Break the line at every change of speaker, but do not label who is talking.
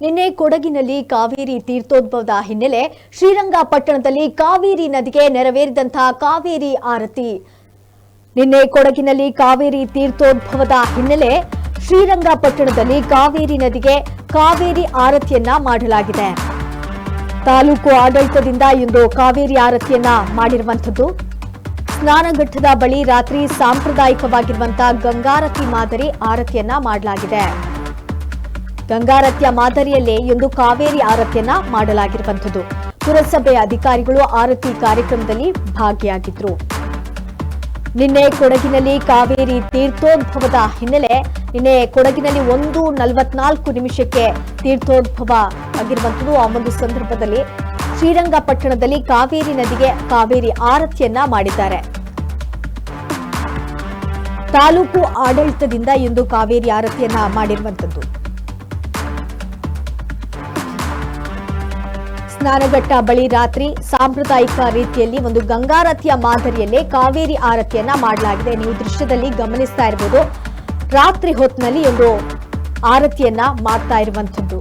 ನಿನ್ನೆ ಕೊಡಗಿನಲ್ಲಿ ಕಾವೇರಿ ತೀರ್ಥೋದ್ಭವದ ಹಿನ್ನೆಲೆ ಶ್ರೀರಂಗಪಟ್ಟಣದಲ್ಲಿ ಕಾವೇರಿ ನದಿಗೆ ನೆರವೇರಿದಂತಹ ಕಾವೇರಿ ಆರತಿ. ನಿನ್ನೆ ಕೊಡಗಿನಲ್ಲಿ ಕಾವೇರಿ ತೀರ್ಥೋದ್ಭವದ ಹಿನ್ನೆಲೆ ಶ್ರೀರಂಗಪಟ್ಟಣದಲ್ಲಿ ಕಾವೇರಿ ನದಿಗೆ ಕಾವೇರಿ ಆರತಿಯನ್ನ ಮಾಡಲಾಗಿದೆ. ತಾಲೂಕು ಆಡಳಿತದಿಂದ ಇಂದು ಕಾವೇರಿ ಆರತಿಯನ್ನ ಮಾಡಿರುವಂಥದ್ದು. ಸ್ನಾನಘಟ್ಟದ ಬಳಿ ರಾತ್ರಿ ಸಾಂಪ್ರದಾಯಿಕವಾಗಿರುವಂತಹ ಗಂಗಾರತಿ ಮಾದರಿ ಆರತಿಯನ್ನ ಮಾಡಲಾಗಿದೆ. ಗಂಗಾರತಿಯ ಮಾದರಿಯಲ್ಲೇ ಇಂದು ಕಾವೇರಿ ಆರತಿಯನ್ನ ಮಾಡಲಾಗಿರುವಂಥದ್ದು. ಪುರಸಭೆ ಅಧಿಕಾರಿಗಳು ಆರತಿ ಕಾರ್ಯಕ್ರಮದಲ್ಲಿ ಭಾಗಿಯಾಗಿದ್ರು. ನಿನ್ನೆ ಕೊಡಗಿನಲ್ಲಿ ಕಾವೇರಿ ತೀರ್ಥೋದ್ಭವದ ಹಿನ್ನೆಲೆ ನಿನ್ನೆ ಕೊಡಗಿನಲ್ಲಿ ಒಂದು ನಲವತ್ನಾಲ್ಕು ನಿಮಿಷಕ್ಕೆ ತೀರ್ಥೋದ್ಭವ ಆಗಿರುವಂಥದ್ದು. ಆ ಒಂದು ಸಂದರ್ಭದಲ್ಲಿ ಶ್ರೀರಂಗಪಟ್ಟಣದಲ್ಲಿ ಕಾವೇರಿ ನದಿಗೆ ಕಾವೇರಿ ಆರತಿಯನ್ನ ಮಾಡಿದ್ದಾರೆ. ತಾಲೂಕು ಆಡಳಿತದಿಂದ ಇಂದು ಕಾವೇರಿ ಆರತಿಯನ್ನ ಮಾಡಿರುವಂಥದ್ದು. ಸ್ನಾನಘಟ್ಟ ಬಳಿ ರಾತ್ರಿ ಸಾಂಪ್ರದಾಯಿಕ ರೀತಿಯಲ್ಲಿ ಒಂದು ಗಂಗಾರತಿಯ ಮಾದರಿಯಲ್ಲೇ ಕಾವೇರಿ ಆರತಿಯನ್ನ ಮಾಡಲಾಗಿದೆ. ನೀವು ದೃಶ್ಯದಲ್ಲಿ ಗಮನಿಸ್ತಾ ಇರಬಹುದು ರಾತ್ರಿ ಹೊತ್ತಿನಲ್ಲಿ ಒಂದು ಆರತಿಯನ್ನ ಮಾಡ್ತಾ ಇರುವಂಥದ್ದು.